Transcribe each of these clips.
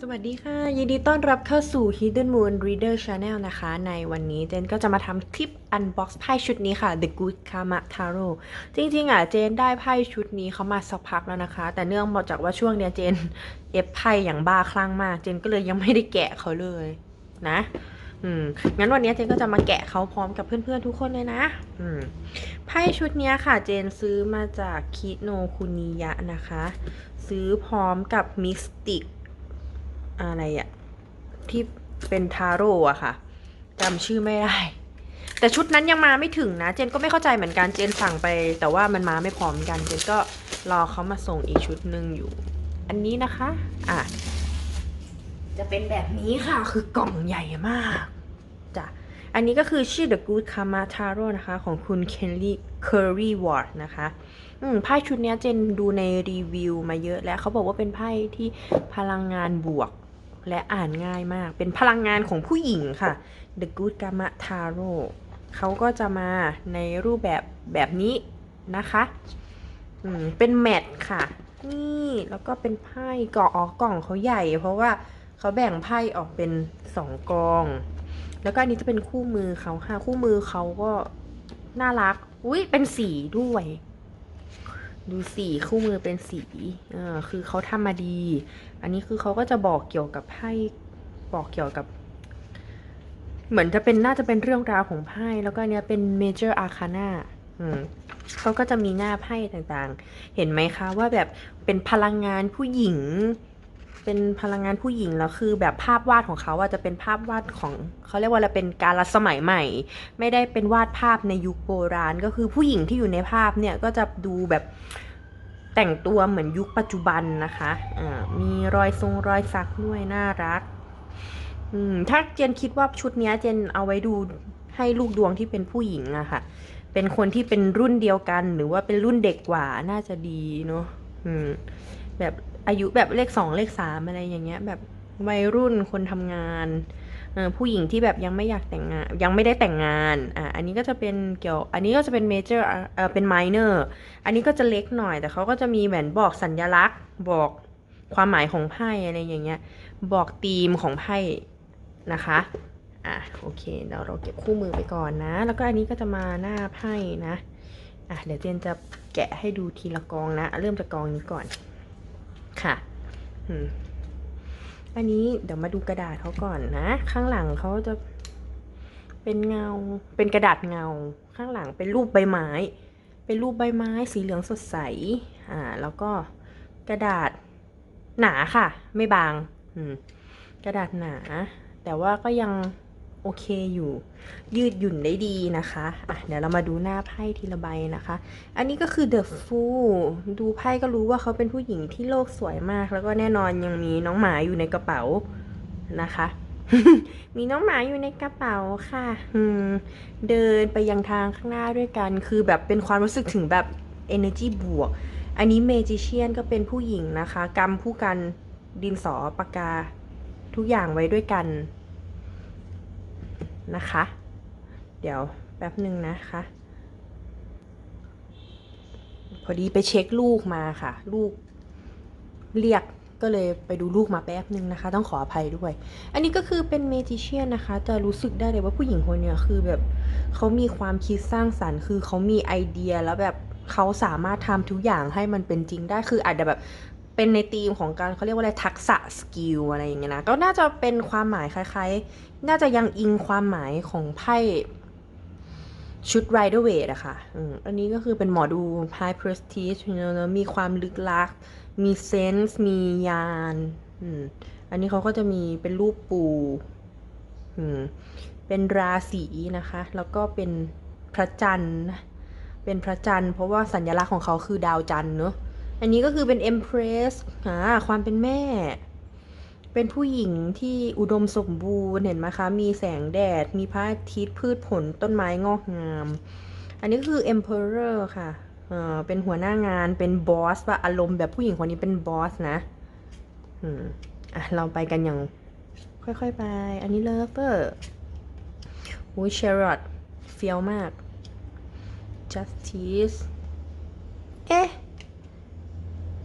สวัสดีค่ะ ยินดีต้อนรับเข้าสู่ Hidden Moon Reader Channel นะคะ ในวันนี้เจนก็จะมาทำคลิป unbox ไพ่ชุดนี้ค่ะ The Good Karma Tarot จริงๆอะเจนได้ไพ่ชุดนี้เขามาสักพักแล้วนะคะ แต่เนื่องมาจากว่าช่วงเนี้ยเจนเอฟไพ่อย่างบ้าคลั่งมาก เจนก็เลยยังไม่ได้แกะเขาเลยนะอืมงั้นวันนี้เจนก็จะมาแกะเขาพร้อมกับเพื่อนๆทุกคนเลยนะ อืมไพ่ชุดนี้ค่ะ เจนซื้อมาจากคิโนคุนิยะนะคะ ซื้อพร้อมกับมิสติก อะไรอะที่เป็นทาโร่อะค่ะจำชื่อไม่ได้ แต่ชุดนั้นยังมาไม่ถึงนะ เจนก็ไม่เข้าใจเหมือนกันเจนสั่งไป แต่ว่ามันมาไม่พร้อมกัน เจนก็รอเขามาส่งอีกชุดหนึ่งอยู่ อันนี้นะคะ อะ จะเป็นแบบนี้ค่ะ คือกล่องใหญ่มากจ้ะอันนี้ก็คือชื่อ The Good Karma Tarot นะคะ ของคุณ Kelly Curry Ward นะคะ อืมไพ่ชุดนี้เจนดูในรีวิวมาเยอะแล้วเขาบอกว่าเป็นไพ่ที่พลังงานบวก และอ่านง่ายมาก เป็นพลังงานของผู้หญิงค่ะ The Good Karma Tarot เขาก็จะมาในรูปแบบแบบนี้นะคะอืมเป็นแมทค่ะ นี่แล้วก็เป็นไพ่กล่องอ๋อกล่องเขาใหญ่ เพราะว่าเขาแบ่งไพ่ออกเป็นสองกอง แล้วก็อันนี้จะเป็นคู่มือเขาค่ะ คู่มือเขาก็น่ารัก อุ้ยเป็นสีด้วย ดูสีคู่มือเป็นสีเออคือเขาทำมาดี อันนี้คือเขาก็จะบอกเกี่ยวกับไพ่บอกเกี่ยวกับ เหมือนจะเป็นน่าจะเป็นเรื่องราวของไพ่แล้วก็เนี้ยเป็น major arcana อืมเขาก็จะมีหน้าไพ่ต่างๆ เห็นไหมคะว่าแบบเป็นพลังงานผู้หญิง เป็นพลังงานผู้หญิงแล้วคือแบบภาพวาดของเขาอะจะเป็นภาพวาดของเขาเรียกว่าอะไรเป็นการละสมัยใหม่ ไม่ได้เป็นวาดภาพในยุคโบราณ ก็คือผู้หญิงที่อยู่ในภาพเนี่ยก็จะดูแบบแต่งตัวเหมือนยุคปัจจุบันนะคะอ่ามีรอยทรงรอยสักด้วยน่ารักอืมถ้าเจนคิดว่าชุดนี้เจนเอาไว้ดูให้ลูกดวงที่เป็นผู้หญิงอะค่ะ เป็นคนที่เป็นรุ่นเดียวกัน หรือว่าเป็นรุ่นเด็กกว่าน่าจะดีเนาะอืมแบบ อายุแบบเลขสองเลขสามอะไรอย่างเงี้ย แบบวัยรุ่นคนทำงานผู้หญิงที่แบบยังไม่อยากแต่งงาน ยังไม่ได้แต่งงานอะอันนี้ก็จะเป็นเกี่ยว อันนี้ก็จะเป็นเมเจอร์เออเป็นไมเนอร์อันนี้ก็จะเล็กหน่อยแต่เขาก็จะมีเหมือนบอกสัญลักษณ์บอกความหมายของไพ่อะไรอย่างเงี้ย บอกธีมของไพ่นะคะอะโอเคเดี๋ยวเราเก็บคู่มือไปก่อนนะ แล้วก็อันนี้ก็จะมาหน้าไพ่นะอะเดี๋ยวเจนจะแกะให้ดูทีละกองนะ เริ่มจากกองนี้ก่อน ค่ะอันนี้เดี๋ยวมาดูกระดาษเขาก่อนนะ ข้างหลังเขาจะเป็นเงา เป็นกระดาษเงา ข้างหลังเป็นรูปใบไม้ เป็นรูปใบไม้สีเหลืองสดใส อ่า แล้วก็กระดาษหนาค่ะ ไม่บาง อืม กระดาษหนา แต่ว่าก็ยัง โอเคอยู่ ยืดหยุ่นได้ดีนะคะอะเดี๋ยวเรามาดูหน้าไพ่ทีละใบนะคะ อันนี้ก็คือ The Fool ดูไพ่ก็รู้ว่าเขาเป็นผู้หญิงที่โลกสวยมาก แล้วก็แน่นอนยังมีน้องหมาอยู่ในกระเป๋านะคะ มีน้องหมาอยู่ในกระเป๋าค่ะเดินไปยังทางข้างหน้าด้วยกัน คือแบบเป็นความรู้สึกถึงแบบ energy บวก อันนี้ Magician ก็เป็นผู้หญิงนะคะกำผู้กันดินสอปากกา ทุกอย่างไว้ด้วยกัน นะคะ เดี๋ยวแป๊บหนึ่งนะคะ พอดีไปเช็คลูกมาค่ะ ลูกเรียกก็เลยไปดูลูกมาแป๊บหนึ่งนะคะ ต้องขออภัยด้วย อันนี้ก็คือเป็นเมจิเชียนนะคะ จะรู้สึกได้เลยว่าผู้หญิงคนเนี้ยคือแบบเขามีความคิดสร้างสรรค์ คือเขามีไอเดียแล้วแบบเขาสามารถทำทุกอย่างให้มันเป็นจริงได้ คืออาจจะแบบ เป็นในธีมของการเขาเรียกว่าอะไรทักษะสกิลอะไรอย่างเงี้ยนะ ก็น่าจะเป็นความหมายคล้ายๆ น่าจะยังอิงความหมายของไพ่ชุด Rider w a i t อะค่ะอันนี้ก็คือเป็นหมอดู High Prestige เนอะมีความลึกลัก มีเซนส์ มียานอันนี้เขาก็จะมีเป็นรูปปู เป็นราศีนะคะ แล้วก็เป็นพระจันทร์ เป็นพระจันทร์ เพราะว่าสัญลักษณ์ของเขาคือดาวจันทร์เนอะ อันนี้ก็คือเป็น Empress อ่าความเป็นแม่ เป็นผู้หญิงที่อุดมสมบูรณ์เห็นไหมคะ มีแสงแดด มีพระอาทิตย์พืชผลต้นไม้งอกงาม อันนี้คือ emperor ค่ะเออเป็นหัวหน้างานเป็นบอสว่าอารมณ์แบบผู้หญิงคนนี้เป็นบอสนะอืมอะ เราไปกันอย่าง ค่อยๆไป อันนี้ lover โอ้ย Charlotte เฟี้ยวมาก justice เอ๊ะ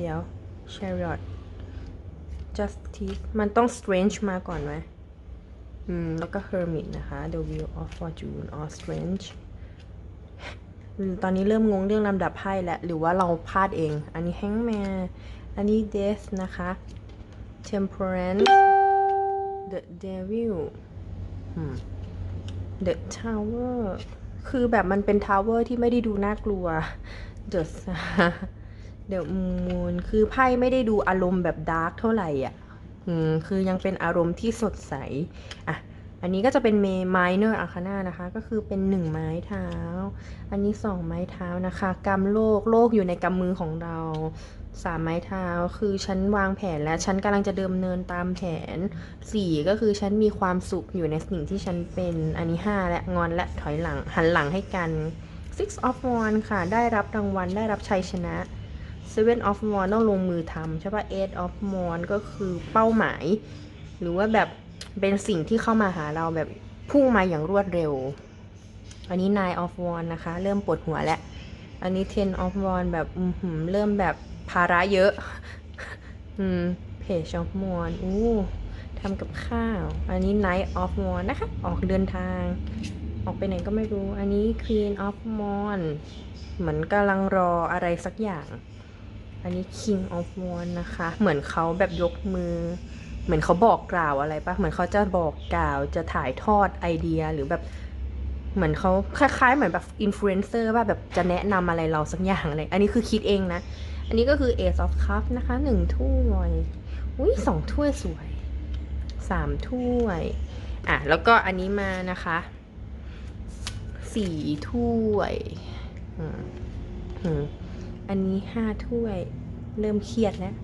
เดี๋ยว chariot justice มันต้อง strange มาก่อนไหมอืม แล้วก็ hermit นะคะ the wheel of fortune or strange ตอนนี้เริ่มงงเรื่องลำดับไพ่แล้ว หรือว่าเราพลาดเอง อันนี้แฮงแมนอันนี้ death นะคะ temperance the devil the tower คือแบบมันเป็นทาวเวอร์ที่ไม่ได้ดูน่ากลัว the Star The Moon คือไพ่ไม่ได้ดูอารมณ์แบบดาร์กเท่าไหร่อะอืมคือยังเป็นอารมณ์ที่สดใสอะอันนี้ก็จะเป็น minor arcana นะคะ ก็คือเป็นหนึ่งไม้เท้า อันนี้สองไม้เท้านะคะกำโลกโลกอยู่ในกำมือของเราสามไม้เท้าคือฉันวางแผนและฉันกำลังจะเดิมเนินตามแผนสี่ก็คือฉันมีความสุขอยู่ในสิ่งที่ฉันเป็นอันนี้ห้าและงอนและถอยหลังหันหลังให้กัน six of wands ค่ะ ได้รับรางวัลได้รับชัยชนะ seven of w a n d ต้องลงมือทำใช่ปะ eight of w a n d ก็คือเป้าหมาย หรือว่าแบบเป็นสิ่งที่เข้ามาหาเราแบบพุ่งมาอย่างรวดเร็ว อันนี้ nine of w a n d นะคะ เริ่มปวดหัวแล้ว อันนี้ ten of w a n d แบบอือหือเริ่มแบบภาระเยอะ อืม page of w a n d อู้ทำกับข้าว อันนี้ night of w a n d นะคะ ออกเดินทาง ออกไปไหนก็ไม่รู้ อันนี้ queen of w a n d เหมือนกำลังรออะไรสักอย่าง อันนี้ king of wands นะคะ เหมือนเขาแบบยกมือ เหมือนเขาบอกกล่าวอะไรปะเหมือนเขาจะบอกกล่าวจะถ่ายทอดไอเดียหรือแบบเหมือนเขาคล้ายๆ เหมือนแบบอินฟลูเอนเซอร์ว่าแบบจะแนะนำอะไรเราสักอย่างอะไร อันนี้คือคิดเองนะ อันนี้ก็คือ Ace of Cups นะคะหนึ่งถ้วยอุ้ยสองถ้วยสวยสามถ้วยอะแล้วก็อันนี้มานะคะสี่ถ้วยอืม อันนี้ห้าถ้วย เริ่มเครียดแล้ว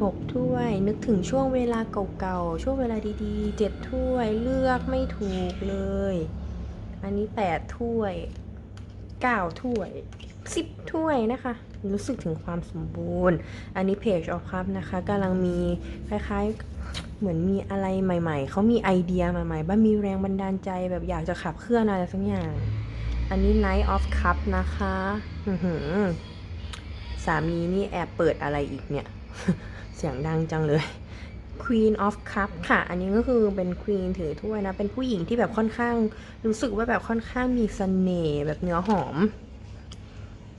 หกถ้วย นึกถึงช่วงเวลาเก่าๆ ช่วงเวลาดีๆเจ็ดถ้วย เลือกไม่ถูกเลย อันนี้แปดถ้วยเก้าถ้วยสิบถ้วยนะคะ รู้สึกถึงความสมบูรณ์ อันนี้เพจออฟครับนะคะกำลังมีคล้ายๆ เหมือนมีอะไรใหม่ ๆ เขามีไอเดียใหม่ๆ บ้างมีแรงบันดาลใจแบบอยากจะขับเคลื่อนอะไรสักอย่าง อันนี้ Night of Cup นะคะ อื้อหือ สามีนี่แอบเปิดอะไรอีกเนี่ย เสียงดังจังเลย Queen of Cup ค่ะ อันนี้ก็คือเป็น Queen ถือถ้วยนะ เป็นผู้หญิงที่แบบค่อนข้าง รู้สึกว่าแบบค่อนข้างมีเสน่ห์แบบเนื้อหอม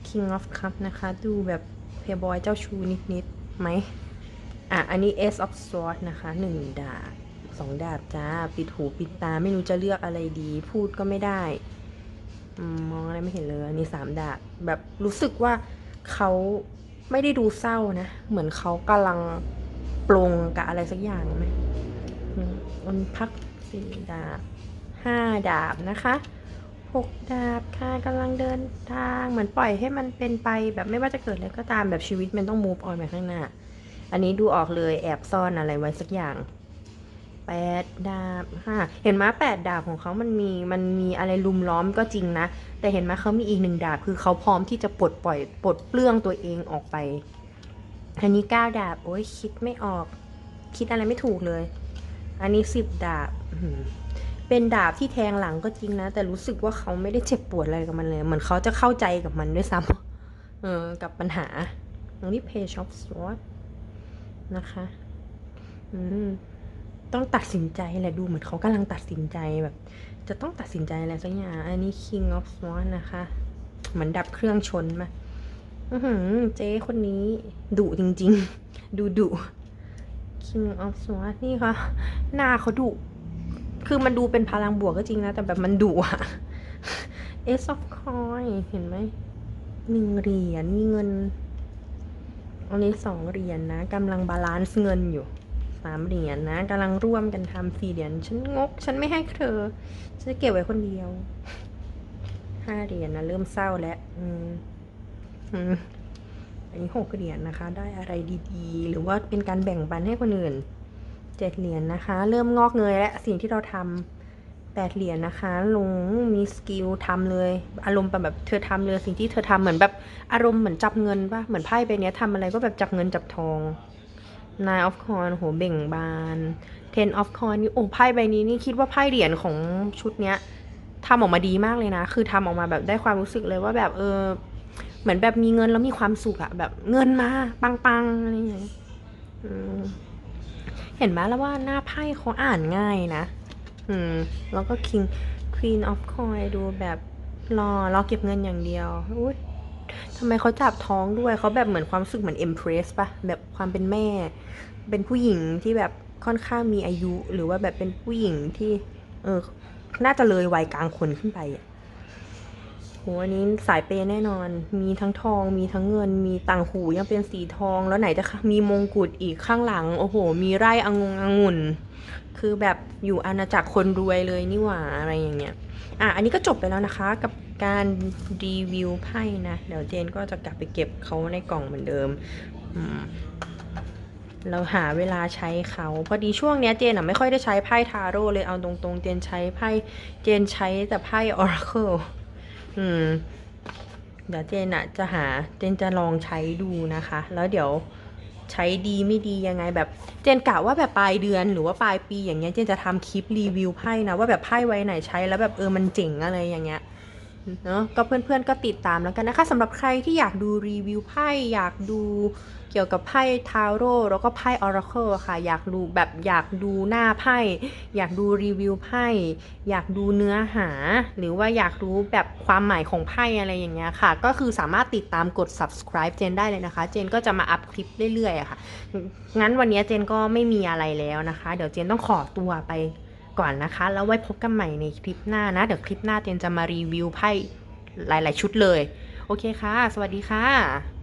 King of Cup นะคะ ดูแบบเพย์บอยเจ้าชู้นิดๆไหมอะ อันนี้ Ace of Swords นะคะหนึ่งดาบสองดาบจ้า ปิดหูปิดตาไม่รู้จะเลือกอะไรดี พูดก็ไม่ได้มมองอะไรไม่เห็นเลยอันนี้สามดาบแบบรู้สึกว่า เขาไม่ได้ดูเศร้านะ เหมือนเขากำลังปลงกับอะไรสักอย่างไหมอืมมันพักสี่ดาบห้าดาบนะคะหกดาบค่ะกำลังเดินทางเหมือนปล่อยให้มันเป็นไปแบบไม่ว่าจะเกิดอะไรก็ตามแบบชีวิตมันต้อง move on ไปข้างหน้า อันนี้ดูออกเลยแอบซ่อนอะไรไว้สักอย่าง แปดดาบห้าเห็นไหมแปดดาบของเขามันมีมันมีอะไรลุมล้อมก็จริงนะ แต่เห็นไหมเขามีอีกหนึ่งดาบ คือเขาพร้อมที่จะปลดปล่อยปลดเปลื้องตัวเองออกไปอันนี้เก้าดาบ โอ้ยคิดไม่ออก คิดอะไรไม่ถูกเลย อันนี้สิบดาบเป็นดาบที่แทงหลังก็จริงนะ แต่รู้สึกว่าเขาไม่ได้เจ็บปวดอะไรกับมันเลย เหมือนเขาจะเข้าใจกับมันด้วยซ้ำเออ กับปัญหาอันนี้ page of sword นะคะ อืม ต้องตัดสินใจแหละดูเหมือนเขากำลังตัดสินใจแบบ จะต้องตัดสินใจอะไรสักอย่าง อันนี้ king of sword นะคะ เหมือนดับเครื่องชนมาอือหือ เจ๊คนนี้ดุจริง ๆ ดูดุ King of Swords นี่ค่ะ หน้าเขาดุคือมันดูเป็นพลังบวกก็จริงนะ แต่แบบมันดุอะ Ace of Coin เห็นไหมหนึ่งเหรียญมีเงิน อันนี้สองเหรียญนะกำลังบาลานซ์เงินอยู่ สามเหรียญนะกำลังร่วมกันทำสี่เหรียญฉันงก ฉันไม่ให้เธอฉันจะเก็บไว้คนเดียวห้าเหรียญนะเริ่มเศร้าแล้วอืมอืมอันนี้หกเหรียญนะคะ ได้อะไรดีๆ หรือว่าเป็นการแบ่งปันให้คนอื่นเจ็ดเหรียญนะคะ เริ่มงอกเงยและสิ่งที่เราทำแปดเหรียญนะคะ ลงมีสกิลทำเลย อารมณ์แบบเธอทำเลยสิ่งที่เธอทำเหมือนแบบอารมณ์เหมือนจับเงินป่ะเหมือนไพ่ใบเนี้ยทำอะไรก็แบบจับเงินจับทอง nine of coin โหเบ่งบาน ten of coin นี่โอ้ไพ่ใบนี้นี่คิดว่าไพ่เหรียญของชุดเนี้ยทำออกมาดีมากเลยนะ คือทำออกมาแบบได้ความรู้สึกเลยว่าแบบเออ เหมือนแบบมีเงินแล้วมีความสุขอะแบบเงินมาปังๆอะไรอย่างเงี้ยเห็นไหมแล้วว่าหน้าไพ่เขาอ่านง่ายนะ อืม แล้วก็ King Queen of Coin ดูแบบรอรอเก็บเงินอย่างเดียวอุ๊ย ทำไมเขาจับท้องด้วยเขาแบบเหมือนความรู้สึกเหมือน Empress ปะแบบความเป็นแม่ เป็นผู้หญิงที่แบบค่อนข้างมีอายุ หรือว่าแบบเป็นผู้หญิงที่ เออ น่าจะเลยวัยกลางคนขึ้นไปอะโหอันนี้สายเปย์แน่นอน มีทั้งทอง มีทั้งเงิน มีต่างหูยังเป็นสีทอง แล้วไหนจะมีมงกุฎอีกข้างหลัง โอ้โห มีไร่องงองุ่น คือแบบอยู่อาณาจักรคนรวยเลยนี่หว่าอะไรอย่างเงี้ย อะ อันนี้ก็จบไปแล้วนะคะกับ การรีวิวไพ่นะ เดี๋ยวเจนก็จะกลับไปเก็บเขาในกล่องเหมือนเดิมเราหาเวลาใช้เขาพอดีช่วงเนี้ยเจนอะไม่ค่อยได้ใช้ไพ่ทาโร่เลยเอาตรงๆ เจนใช้ไพ่เจนใช้แต่ไพ่ออราเคิลอืม เดี๋ยวเจนอะจะหาเจนจะลองใช้ดูนะคะ แล้วเดี๋ยวใช้ดีไม่ดียังไงแบบเจนกะว่าแบบปลายเดือนหรือว่าปลายปีอย่างเงี้ยเจนจะทำคลิปรีวิวไพ่นะว่าแบบไพ่ไว้ไหนใช้แล้วแบบเออมันเจ๋งอะไรอย่างเงี้ย เนอะก็เพื่อนๆก็ติดตามแล้วกันนะคะสำหรับใครที่อยากดูรีวิวไพ่อยากดูเกี่ยวกับไพ่ทาโร่แล้วก็ไพ่ออราเคิลค่ะ อยากดูแบบอยากดูหน้าไพ่อยากดูรีวิวไพ่อยากดูเนื้อหา หรือว่าอยากรู้แบบความหมายของไพ่อะไรอย่างเงี้ยค่ะ ก็คือสามารถติดตามกด subscribe เจนได้เลยนะคะ เจนก็จะมาอัพคลิปเรื่อยๆค่ะ งั้นวันนี้เจนก็ไม่มีอะไรแล้วนะคะ เดี๋ยวเจนต้องขอตัวไป ก่อนนะคะ แล้วไว้พบกันใหม่ในคลิปหน้านะ เดี๋ยวคลิปหน้าเตียนจะมารีวิวไพ่หลาย ๆ ชุดเลย โอเคค่ะ สวัสดีค่ะ